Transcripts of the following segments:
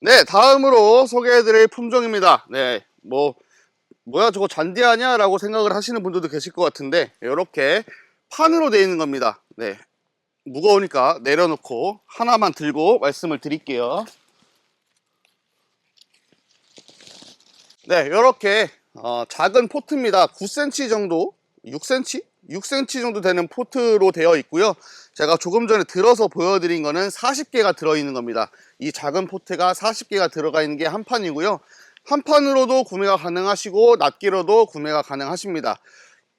네, 다음으로 소개해드릴 품종입니다. 네, 뭐, 뭐야, 저거 잔디 아니야? 라고 생각을 하시는 분들도 계실 것 같은데, 이렇게 판으로 되어 있는 겁니다. 네, 무거우니까 내려놓고 하나만 들고 말씀을 드릴게요. 네, 이렇게 어, 작은 포트입니다. 9cm 정도, 6cm? 6cm 정도 되는 포트로 되어 있고요. 제가 조금 전에 들어서 보여드린 거는 40개가 들어있는 겁니다. 이 작은 포트가 40개가 들어가 있는 게 한 판이고요. 한 판으로도 구매가 가능하시고 낱개로도 구매가 가능하십니다.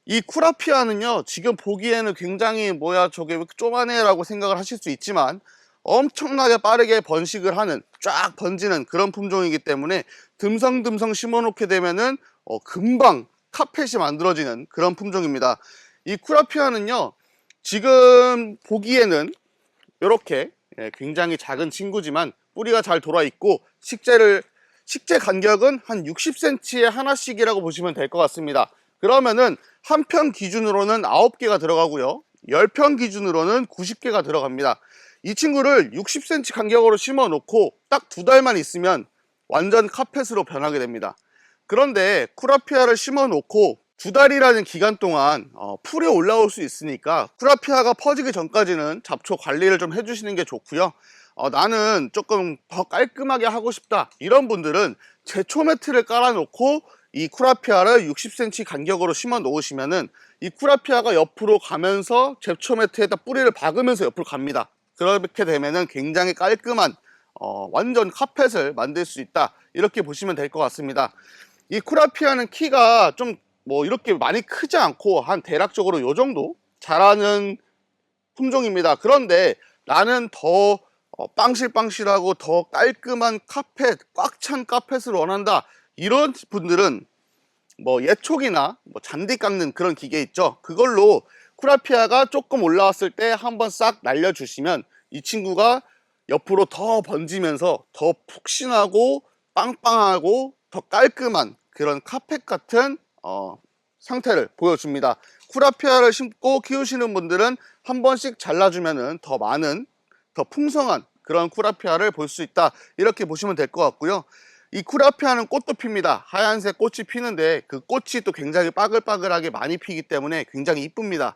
이 쿠라피아는요, 지금 보기에는 굉장히 뭐야, 저게 왜 쪼만해 라고 생각을 하실 수 있지만 엄청나게 빠르게 번식을 하는, 쫙 번지는 그런 품종이기 때문에 듬성듬성 심어놓게 되면은 어, 금방 카펫이 만들어지는 그런 품종입니다. 이 쿠라피아는요, 지금 보기에는 이렇게 예, 굉장히 작은 친구지만 뿌리가 잘 돌아 있고 식재를 식재 간격은 한 60cm에 하나씩이라고 보시면 될 것 같습니다. 그러면은 한 편 기준으로는 9개가 들어가고요. 10편 기준으로는 90개가 들어갑니다. 이 친구를 60cm 간격으로 심어 놓고 딱 두 달만 있으면 완전 카펫으로 변하게 됩니다. 그런데 쿠라피아를 심어 놓고 두 달이라는 기간 동안 어, 풀이 올라올 수 있으니까 쿠라피아가 퍼지기 전까지는 잡초 관리를 좀 해주시는 게 좋고요. 어, 나는 조금 더 깔끔하게 하고 싶다 이런 분들은 제초 매트를 깔아놓고 이 쿠라피아를 60cm 간격으로 심어 놓으시면은 이 쿠라피아가 옆으로 가면서 제초 매트에다 뿌리를 박으면서 옆으로 갑니다. 그렇게 되면은 굉장히 깔끔한 어, 완전 카펫을 만들 수 있다 이렇게 보시면 될 것 같습니다. 이 쿠라피아는 키가 좀 뭐 이렇게 많이 크지 않고 한 대략적으로 요 정도 자라는 품종입니다. 그런데 나는 더 어, 빵실빵실하고 더 깔끔한 카펫, 꽉 찬 카펫을 원한다. 이런 분들은 뭐 예촉이나 뭐 잔디 깎는 그런 기계 있죠. 그걸로 쿠라피아가 조금 올라왔을 때 한번 싹 날려주시면 이 친구가 옆으로 더 번지면서 더 푹신하고 빵빵하고 더 깔끔한 그런 카펫 같은 어, 상태를 보여줍니다. 쿠라피아를 심고 키우시는 분들은 한 번씩 잘라주면은 더 많은 더 풍성한 그런 쿠라피아를 볼 수 있다 이렇게 보시면 될 것 같고요. 이 쿠라피아는 꽃도 핍니다. 하얀색 꽃이 피는데 그 꽃이 또 굉장히 빠글빠글하게 많이 피기 때문에 굉장히 이쁩니다.